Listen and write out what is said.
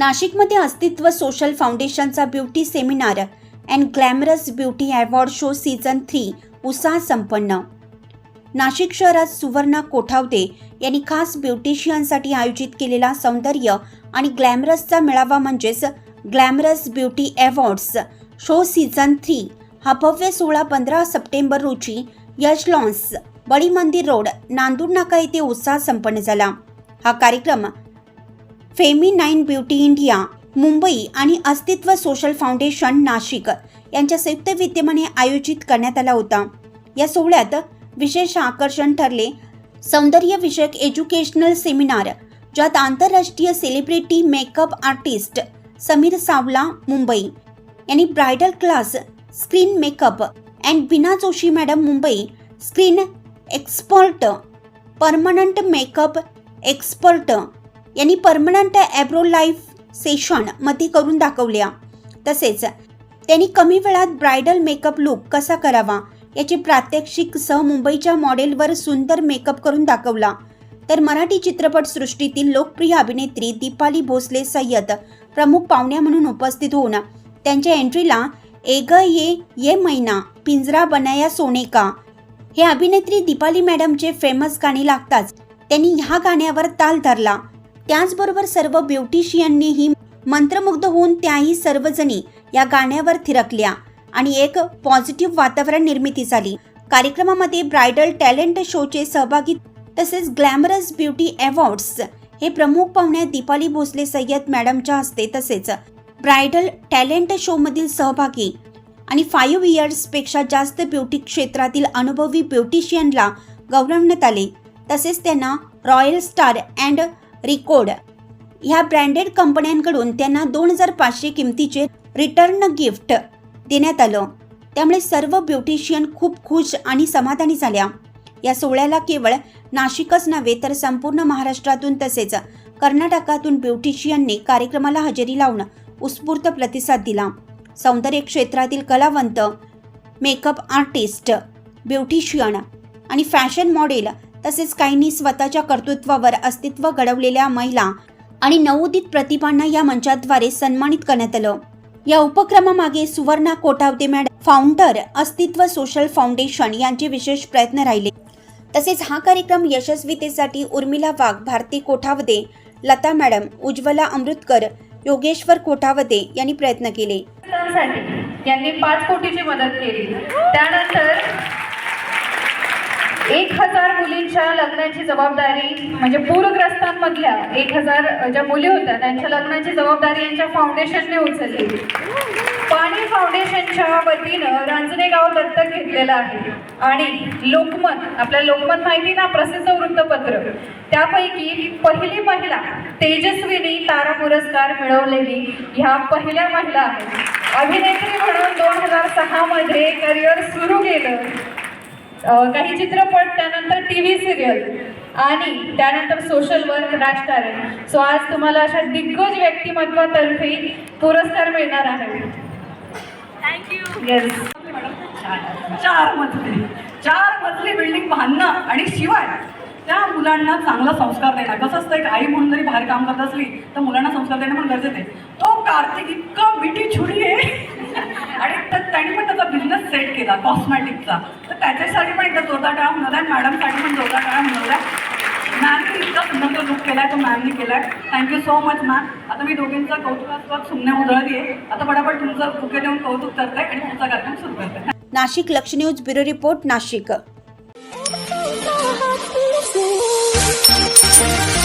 नाशिकमध्ये Astitva social फाउंडेशनचा beauty seminar and glamorous beauty award show season three उत्साह संपन्न. नाशिक शहरात सुवर्णा कोठावदे यांनी खास ब्युटिशियनसाठी आयोजित केलेला सौंदर्य आणि ग्लॅमरसचा मेळावा म्हणजेच glamorous beauty awards show season three हा भव्य सोळा पंधरा सप्टेंबर रोजी यश लॉन्स बडी मंदिर रोड नांदूर नाका येथे उत्साह संपन्न झाला. हा कार्यक्रम Femi nine beauty India Mumbai आणि अस्तित्व सोशल फाउंडेशन नाशिक यांच्या संयुक्त विद्यमाने आयोजित करण्यात आला होता. या सोहळ्यात विशेष आकर्षण ठरले. सौंदर्यविषयक एज्युकेशनल सेमिनार ज्यात आंतरराष्ट्रीय celebrity makeup artist Sameer Savla Mumbai यांनी bridal class screen makeup and Bina Joshi madam Mumbai screen expert permanent makeup expert यांनी परमनंट ॲब्रो लाईफ सेशनमध्ये करून दाखवल्या. तसेच त्यांनी कमी वेळात ब्रायडल मेकअप लुक कसा करावा याची प्रात्यक्षिक सह मुंबईच्या मॉडेलवर सुंदर मेकअप करून दाखवला. तर मराठी चित्रपट सृष्टीतील लोकप्रिय अभिनेत्री दीपाली भोसले सय्यद प्रमुख पाहुण्या म्हणून उपस्थित होऊन त्यांच्या एंट्रीला एग ये ये मैना पिंजरा बनाया सोने का हे अभिनेत्री दीपाली मॅडमचे फेमस गाणी लागताच त्यांनी ह्या गाण्यावर ताल धरला. त्याचबरोबर सर्व ब्युटिशियननीही मंत्रमुग्ध होऊन त्याही सर्वजणी या गाण्यावर थिरकल्या आणि एक पॉझिटिव्ह वातावरण निर्मिती झाली. कार्यक्रमामध्ये ब्रायडल टॅलेंट शोचे सहभागी तसेच ग्लॅमरस ब्युटी अवॉर्ड्स हे प्रमुख पाहुण्या दीपाली भोसले सय्यद मॅडमच्या हस्ते तसेच ब्रायडल टॅलेंट शोमधील सहभागी आणि फाईव्ह इयर्सपेक्षा जास्त ब्युटी क्षेत्रातील अनुभवी ब्युटिशियनला गौरवण्यात आले. तसेच त्यांना रॉयल स्टार अँड रिकोड. ह्या ब्रँडेड कंपन्यांकडून त्यांना दोन हजार पाचशे किमतीचे रिटर्न गिफ्ट देण्यात आलं. त्यामुळे सर्व ब्युटिशियन खूप खुश आणि समाधानी झाल्या. या सोहळ्याला केवळ नाशिकच नव्हे तर संपूर्ण महाराष्ट्रातून तसेच कर्नाटकातून ब्युटिशियनने कार्यक्रमाला हजेरी लावून उत्स्फूर्त प्रतिसाद दिला. सौंदर्य क्षेत्रातील कलावंत मेकअप आर्टिस्ट ब्युटिशियन आणि फॅशन मॉडेल तसेच काहींनी स्वतःच्या कर्तृत्वावर अस्तित्व घडवलेल्या महिला आणि नवोदित प्रतिभांना या मंचाद्वारे सन्मानित करण्यात आलं. या उपक्रमामागे Suvarna Kotavate madam founder Astitva social foundation यांचे विशेष प्रयत्न राहिले. तसेच हा कार्यक्रम यशस्वीतेसाठी उर्मिला वाघ भारती कोठावदे लता मॅडम उज्ज्वला अमृतकर योगेश्वर कोठावदे यांनी प्रयत्न केले. यांनी पाच कोटीची मदत केली. त्यानंतर एक हजार मुलींच्या लग्नाची जबाबदारी म्हणजे पूरग्रस्तांमधल्या एक हजार ज्या मुली होत्या त्यांच्या लग्नाची जबाबदारी यांच्या फाउंडेशनने उचलली. पाणी फाउंडेशनच्या वतीनं रांजणे गाव दत्तक घेतलेलं आहे. आणि लोकमत आपल्या लोकमत माहिती ना प्रसिद्ध वृत्तपत्र. त्यापैकी पहिली महिला तेजस्विनी तारा पुरस्कार मिळवलेली ह्या पहिल्या महिला आहेत. अभिनेत्री म्हणून दोन हजार सहामध्ये करिअर सुरू केलं. काही चित्रपट त्यानंतर टी व्ही सिरियल आणि त्यानंतर सोशल वर्क राजकारण. सो आज तुम्हाला अशा दिग्गज व्यक्तिमत्वातर्फे पुरस्कार मिळणार आहे. येस चार मजली. चार मजली बिल्डिंग बांधणं आणि शिवाय त्या मुलांना चांगला संस्कार देणं. कसं असतं एक आई म्हणून जरी बाहेर काम करत असली तर मुलांना संस्कार देणं पण गरजेचं आहे. तो कार्तिक इतका मिठी छुरी आहे. आणि तर त्यांनी पण त्याचा बिझनेस सेट केला कॉस्मॅटिकचा तर त्याच्यासाठी पण एकदा जोरदार टाळा म्हणून आणि मॅडमसाठी पण जोरदार टाळा म्हणून मॅमने इतका सुंदर तो लुक केलाय तो मॅमने केलाय. थँक्यू सो मच मॅम आता मी दोघींचं कौतुकास्पद सुमने उधळली आहे. आता पटापट तुमचं बुके देऊन कौतुक करते आणि पुढचा कार्यक्रम सुरू करते. Nashik Laksh news bureau report Nashik. Thank you.